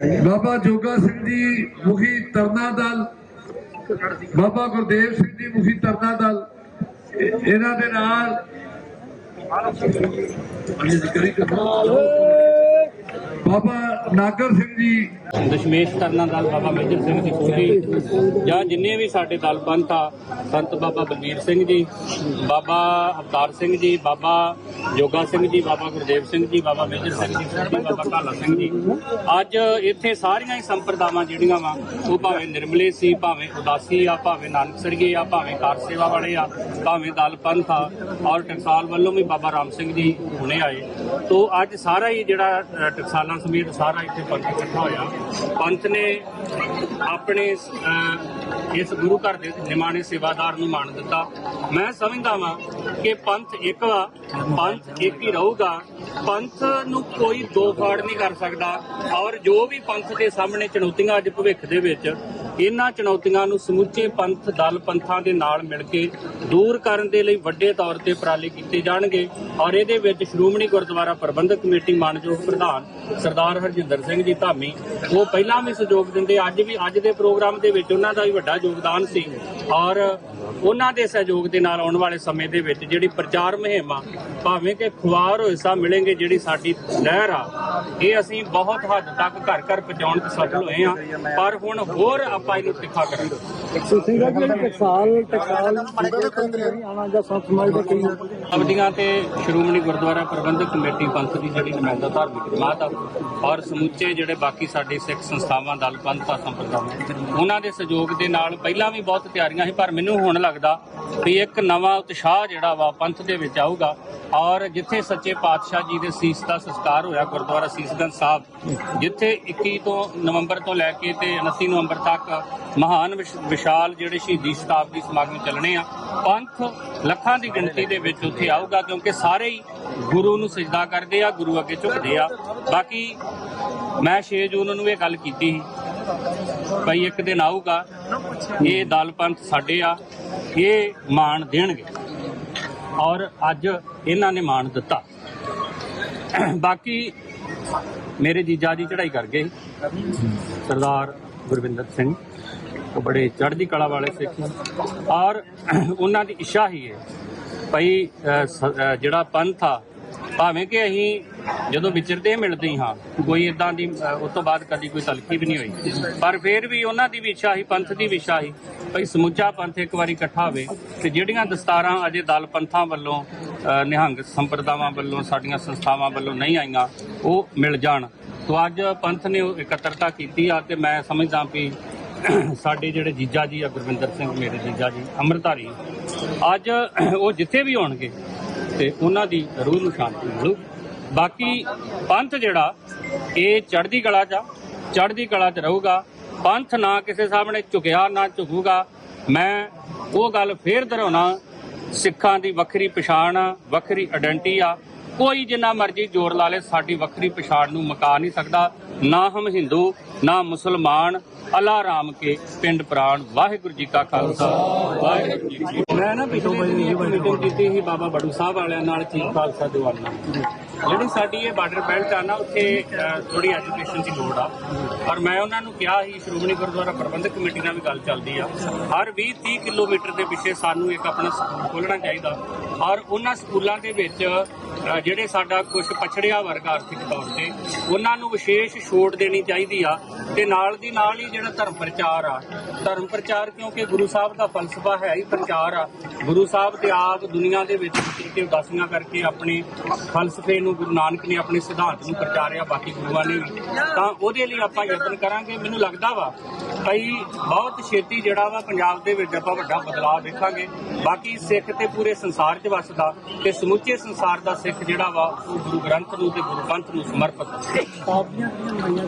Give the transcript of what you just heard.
ਬਾਬਾ ਜੋਗਾ ਸਿੰਘ ਜੀ ਮੁਖੀ ਤਰਨਾ ਦਲ, ਬਾਬਾ ਗੁਰਦੇਵ ਸਿੰਘ ਜੀ ਮੁਖੀ ਤਰਨਾ ਦਲ, ਇਹਨਾਂ ਦੇ ਨਾਲ ਬਾਬਾ ਨਾਗਰ ਸਿੰਘ ਜੀ। ਦਸ਼ਮੇਸ਼ ਕਰਨਾ ਦਲ ਬਾਬਾ ਮੇਜਰ ਸਿੰਘ ਦੀ ਸੋਢੀ ਜਾਂ ਜਿੰਨੇ ਵੀ ਸਾਡੇ ਦਲ ਪੰਥ ਆ, ਸੰਤ ਬਾਬਾ ਬਲਬੀਰ ਸਿੰਘ ਜੀ, ਬਾਬਾ ਅਵਤਾਰ ਸਿੰਘ ਜੀ, ਬਾਬਾ ਜੋਗਾ ਸਿੰਘ ਜੀ, ਬਾਬਾ ਗੁਰਦੇਵ ਸਿੰਘ ਜੀ, ਬਾਬਾ ਮੇਜਰ ਸਿੰਘ ਜੀ ਸੋਢੀ ਬਾਬਾ ਕਾਲਾ ਸਿੰਘ ਜੀ। ਅੱਜ ਇੱਥੇ ਸਾਰੀਆਂ ਹੀ ਸੰਪਰਦਾਵਾਂ ਜਿਹੜੀਆਂ ਵਾ, ਉਹ ਭਾਵੇਂ ਨਿਰਮਲੇ ਸੀ, ਭਾਵੇਂ ਉਦਾਸੀ ਆ, ਭਾਵੇਂ ਨਾਨਕਸਰੀਏ ਆ, ਭਾਵੇਂ ਕਾਰ ਸੇਵਾ ਵਾਲੇ ਆ, ਭਾਵੇਂ ਦਲ ਪੰਥ ਆ, ਔਰ ਟਕਸਾਲ ਵੱਲੋਂ ਵੀ ਬਾਬਾ ਰਾਮ ਸਿੰਘ ਜੀ ਹੁਣੇ ਆਏ। ਤੋਂ ਅੱਜ ਸਾਰਾ ਹੀ ਜਿਹੜਾ ਟਕਸਾਲਾਂ ਸਮੇਤ ਸਾਰਾ ਇੱਥੇ ਪੰਥ ਇਕੱਠਾ ਹੋਇਆ। ਪੰਥ ਨੇ ਆਪਣੇ ਇਸ ਗੁਰੂ ਘਰ ਦੇ ਨਿਮਾਣੇ ਸੇਵਾਦਾਰ ਨੂੰ ਮਾਣ ਦਿੱਤਾ। ਮੈਂ ਸਮਝਦਾ ਵਾਂ ਕਿ ਪੰਥ ਇੱਕ ਵਾ, ਪੰਥ ਇੱਕ ਹੀ ਰਹੂਗਾ। ਪੰਥ ਨੂੰ ਕੋਈ ਦੋ ਫਾੜ ਨਹੀਂ ਕਰ ਸਕਦਾ। ਔਰ ਜੋ ਵੀ ਪੰਥ ਦੇ ਸਾਹਮਣੇ ਚੁਣੌਤੀਆਂ ਅੱਜ ਭਵਿੱਖ ਦੇ ਵਿੱਚ ਇਹਨਾਂ ਚੁਣੌਤੀਆਂ ਨੂੰ ਸਮੁੱਚੇ ਪੰਥ, ਦਲ ਪੰਥਾਂ ਦੇ ਨਾਲ ਮਿਲ ਕੇ ਦੂਰ ਕਰਨ ਦੇ ਲਈ ਵੱਡੇ ਤੌਰ ਤੇ ਉਪਰਾਲੇ ਕੀਤੇ ਜਾਣਗੇ ਔਰ ਇਹਦੇ ਵਿੱਚ ਸ਼੍ਰੋਮਣੀ ਗੁਰਦੁਆਰਾ ਪ੍ਰਬੰਧਕ ਕਮੇਟੀ ਮਾਨਯੋਗ ਪ੍ਰਧਾਨ ਸਰਦਾਰ ਹਰਜਿੰਦਰ ਸਿੰਘ ਜੀ ਧਾਮੀ, ਉਹ ਪਹਿਲਾਂ ਵੀ ਸਹਿਯੋਗ ਦਿੰਦੇ, ਅੱਜ ਵੀ, ਅੱਜ ਦੇ ਪ੍ਰੋਗਰਾਮ ਦੇ ਵਿੱਚ ਉਹਨਾਂ ਦਾ ਵੀ ਵੱਡਾ ਯੋਗਦਾਨ ਸੀ। ਔਰ ਉਹਨਾਂ ਦੇ ਸਹਿਯੋਗ ਦੇ ਨਾਲ ਆਉਣ ਵਾਲੇ ਸਮੇਂ ਦੇ ਵਿੱਚ ਜਿਹੜੀ ਪ੍ਰਚਾਰ ਮੁਹਿੰਮ ਆ ਭਾਵੇਂ ਕਿ ਖੁਆਰ ਹਿੱਸਾ ਮਿਲेंगे ਜਿਹੜੀ ਸਾਡੀ ਲਹਿਰ ਆ ਇਹ ਅਸੀਂ ਬਹੁਤ ਹੱਦ ਤੱਕ ਘਰ ਘਰ ਪਹੁੰਚਾਉਣ 'ਚ ਸਫਲ ਹੋਏ ਆ ਪਰ ਹੁਣ ਹੋਰ ਆਪਾਂ ਇਹਨੂੰ ਤਿੱਖਾ ਕਰਾਂਗੇ। ਤੁਸੀਂ ਦਾ ਕਿ ਟਕਸਾਲ ਟਕਸਾਲ ਆਣਾ ਜਾਂ ਸੰਤ ਸਮਾਜ ਦਾ ਕਈ ਅਵਧੀਆਂ ਤੇ ਸ਼੍ਰੋਮਣੀ ਗੁਰਦੁਆਰਾ ਪ੍ਰਬੰਧਕ ਕਮੇਟੀ ਪੰਥ ਦੀ ਜਿਹੜੀ ਨੁਮਾਇੰਦਾ ਧਾਰਮਿਕ ਜਮਾਤ ਆ ਔਰ ਸਮੁੱਚੇ ਜਿਹੜੇ ਬਾਕੀ ਸਾਡੇ ਸਿੱਖ ਸੰਸਥਾਵਾਂ ਦਲ ਪੰਥ ਆ ਸੰਪਰਦਾਵਾਂ ਉਹਨਾਂ ਦੇ ਸਹਿਯੋਗ ਦੇ ਨਾਲ ਪਹਿਲਾਂ ਵੀ ਬਹੁਤ ਤਿਆਰੀਆਂ ਸੀ, ਪਰ ਮੈਨੂੰ ਹੁਣ ਲੱਗਦਾ ਵੀ ਇੱਕ ਨਵਾਂ ਉਤਸ਼ਾਹ ਜਿਹੜਾ ਵਾ ਪੰਥ ਦੇ ਵਿੱਚ ਆਊਗਾ। ਔਰ ਜਿੱਥੇ ਸੱਚੇ ਪਾਤਸ਼ਾਹ ਜੀ ਦੇ ਸੀਸ ਦਾ ਸੰਸਕਾਰ ਹੋਇਆ, ਗੁਰਦੁਆਰਾ ਸੀਸਗੰਜ ਸਾਹਿਬ, ਜਿੱਥੇ 21 ਤੋਂ ਨਵੰਬਰ ਤੋਂ ਲੈ ਕੇ ਤੇ 29 ਨਵੰਬਰ ਤੱਕ ਮਹਾਨ ਵਿਸ਼- ਵਿਸ਼ਾਲ ਜਿਹੜੇ ਸ਼ਹੀਦੀ ਸ਼ਤਾਬਦੀ ਸਮਾਗਮ ਚੱਲਣੇ ਆ, ਪੰਥ ਲੱਖਾਂ ਦੀ ਗਿਣਤੀ ਦੇ ਵਿੱਚ ਉੱਥੇ ਆਊਗਾ, ਕਿਉਂਕਿ ਸਾਰੇ ਹੀ ਗੁਰੂ ਨੂੰ ਸਜਦਾ ਕਰਦੇ ਆ, ਗੁਰੂ ਅੱਗੇ ਝੁਕਦੇ ਆ। ਬਾਕੀ ਮੈਂ 6 ਜੂਨ ਨੂੰ ਇਹ ਗੱਲ ਕੀਤੀ ਸੀ ਭਾਈ ਇੱਕ ਦਿਨ ਆਊਗਾ, ਇਹ ਦਲ ਪੰਥ ਸਾਡੇ ਆ, ਇਹ ਮਾਣ ਦੇਣਗੇ। ਔਰ ਅੱਜ ਇਹਨਾਂ ਨੇ ਮਾਣ ਦਿੱਤਾ। ਬਾਕੀ ਮੇਰੇ ਜੀਜਾ ਜੀ ਚੜ੍ਹਾਈ ਕਰ ਗਏ। ਸਰਦਾਰ ਗੁਰਵਿੰਦਰ ਸਿੰਘ, ਉਹ ਬੜੇ ਚੜ੍ਹਦੀ ਕਲਾ ਵਾਲੇ ਸਿੱਖ ਔਰ ਉਹਨਾਂ ਦੀ ਇੱਛਾ ਹੀ ਹੈ ਭਈ ਜਿਹੜਾ ਪੰਥ ਆ ਭਾਵੇਂ ਕਿ ਅਸੀਂ ਜਦੋਂ ਵਿਚਰਦੇ ਮਿਲਦੇ ਹਾਂ ਕੋਈ ਇਦਾਂ ਦੀ ਉਸ ਤੋਂ ਬਾਅਦ ਕਦੀ ਕੋਈ ਤਲਖੀ ਵੀ ਨਹੀਂ ਹੋਈ। ਪਰ ਫਿਰ ਵੀ ਉਹਨਾਂ ਦੀ ਵੀ ਇੱਛਾ ਸੀ, ਪੰਥ ਦੀ ਵੀ ਇੱਛਾ ਸੀ, ਭਈ ਸਮੁੱਚਾ ਪੰਥ ਇੱਕ ਵਾਰੀ ਇਕੱਠਾ ਹੋਵੇ ਤੇ ਜਿਹੜੀਆਂ ਦਸਤਾਰਾਂ ਅਜੇ ਦਲ ਪੰਥਾਂ ਵੱਲੋਂ ਨਿਹੰਗ ਸੰਪਰਦਾਵਾਂ ਵੱਲੋਂ, ਸਾਡੀਆਂ ਸੰਸਥਾਵਾਂ ਵੱਲੋਂ ਨਹੀਂ ਆਈਆਂ, ਉਹ ਮਿਲ ਜਾਣ। ਤੋਂ ਅੱਜ ਪੰਥ ਨੇ ਉਹ ਇਕੱਤਰਤਾ ਕੀਤੀ ਆ ਤੇ ਮੈਂ ਸਮਝਦਾ ਵੀ ਸਾਡੇ ਜਿਹੜੇ ਜੀਜਾ ਜੀ ਆ ਗੁਰਵਿੰਦਰ ਸਿੰਘ, ਮੇਰੇ ਜੀਜਾ ਜੀ, ਅੰਮ੍ਰਿਤਧਾਰੀ, ਅੱਜ ਉਹ ਜਿੱਥੇ ਵੀ ਹੋਣਗੇ ਤੇ ਉਹਨਾਂ ਦੀ ਰੂਹ ਨੂੰ ਸ਼ਾਂਤੀ ਮਿਲੂ। ਬਾਕੀ ਪੰਥ ਜਿਹੜਾ, ਇਹ ਚੜ੍ਹਦੀ ਕਲਾ 'ਚ ਆ, ਚੜ੍ਹਦੀ ਕਲਾ 'ਚ ਰਹੂਗਾ। ਪੰਥ ਨਾ ਕਿਸੇ ਸਾਹਮਣੇ ਝੁਕਿਆ, ਨਾ ਝੁਕੂਗਾ। ਮੈਂ ਉਹ ਗੱਲ ਫੇਰ ਦੁਹਰਾਉਣਾ, ਸਿੱਖਾਂ ਦੀ ਵੱਖਰੀ ਪਛਾਣ ਆ, ਵੱਖਰੀ ਆਇਡੈਂਟੀ ਆ। ਕੋਈ ਜਿੰਨਾ ਮਰਜ਼ੀ ਜ਼ੋਰ ਲਾ ਲੇ ਸਾਡੀ ਵੱਖਰੀ ਪਛਾਣ ਨੂੰ ਮਕਾ ਨਹੀਂ ਸਕਦਾ। ਨਾ ਹਮ ਹਿੰਦੂ ਨਾ ਮੁਸਲਮਾਨ ਅੱਲਾ ਰਾਮ ਕੇ ਪਿੰਡ ਪ੍ਰਾਣ। ਵਾਹਿਗੁਰੂ ਜੀ ਕਾ ਖਾਲਸਾ। ਵਾਹਿਗੁਰੂ ਜੀ ਕੀ। ਮੈਂ ਨਾ ਪਿਛਲੇ ਮੀਟਿੰਗ ਕੀਤੀ ਸੀ ਬਾਬਾ ਬੜੂ ਸਾਹਿਬ ਵਾਲਿਆਂ ਨਾਲ ਚੀਫ ਖਾਲਸਾ ਦੀਵਾਨਾ ਜਿਹੜੀ ਸਾਡੀ ਇਹ ਬਾਰਡਰ ਬੈਲਟ ਆ ਨਾ ਉੱਥੇ ਥੋੜੀ ਐਜੂਕੇਸ਼ਨ ਦੀ ਲੋੜ ਆ। ਔਰ ਮੈਂ ਉਹਨਾਂ ਨੂੰ ਕਿਹਾ ਸੀ ਸ਼੍ਰੋਮਣੀ ਗੁਰਦੁਆਰਾ ਪ੍ਰਬੰਧਕ ਕਮੇਟੀ ਨਾਲ ਵੀ ਗੱਲ ਚੱਲਦੀ ਆ। ਹਰ 20 30 ਕਿਲੋਮੀਟਰ ਦੇ ਪਿੱਛੇ ਸਾਨੂੰ ਇੱਕ ਆਪਣਾ ਸਕੂਲ ਖੋਲਣਾ ਚਾਹੀਦਾ। ਔਰ ਉਹਨਾਂ ਸਕੂਲਾਂ ਦੇ ਵਿੱਚ ਜਿਹੜੇ ਸਾਡਾ ਕੁਝ ਪਛੜਿਆ ਵਰਗ ਆਰਥਿਕ ਤੌਰ ਤੇ, ਉਹਨਾਂ ਨੂੰ ਵਿਸ਼ੇਸ਼ ਛੋਟ ਦੇਣੀ ਚਾਹੀਦੀ ਆ ਤੇ ਨਾਲ ਦੀ ਨਾਲ ਹੀ ਜਿਹੜਾ ਧਰਮ ਪ੍ਰਚਾਰ ਆ, ਧਰਮ ਪ੍ਰਚਾਰ ਕਿਉਂਕਿ ਗੁਰੂ ਸਾਹਿਬ ਦਾ ਫਲਸਫਾ ਹੈ ਹੀ ਪ੍ਰਚਾਰ ਆ, ਗੁਰੂ ਸਾਹਿਬ ਤੇ ਆਪ ਦੁਨੀਆ ਦੇ ਵਿੱਚ ਵਿਚਰ ਕੇ ਉਦਾਸੀਆਂ ਕਰਕੇ ਆਪਣੇ ਫਲਸਫੇ ਨੂੰ ਗੁਰੂ ਨਾਨਕ ਨੇ ਆਪਣੇ ਸਿਧਾਂਤ ਨੂੰ ਪ੍ਰਚਾਰਿਆ, ਬਾਕੀ ਗੁਰੂਆਂ ਨੇ ਵੀ। ਤਾਂ ਉਹਦੇ ਲਈ ਆਪਾਂ ਯਤਨ ਕਰਾਂਗੇ। ਮੈਨੂੰ ਲੱਗਦਾ ਵਾ ਕਈ ਬਹੁਤ ਛੇਤੀ ਜਿਹੜਾ ਵਾ ਪੰਜਾਬ ਦੇ ਵਿੱਚ ਆਪਾਂ ਵੱਡਾ ਬਦਲਾਅ ਦੇਖਾਂਗੇ। ਬਾਕੀ ਸਿੱਖ ਤੇ ਪੂਰੇ ਸੰਸਾਰ 'ਚ ਵਸਦਾ ਤੇ ਸਮੁੱਚੇ ਸੰਸਾਰ ਦਾ ਸਿੱਖ ਜਿਹੜਾ ਵਾ ਉਹ ਗੁਰੂ ਗ੍ਰੰਥ ਨੂੰ ਤੇ ਗੁਰੂ ਪੰਥ ਨੂੰ ਸਮਰਪਿਤ। ਹੈ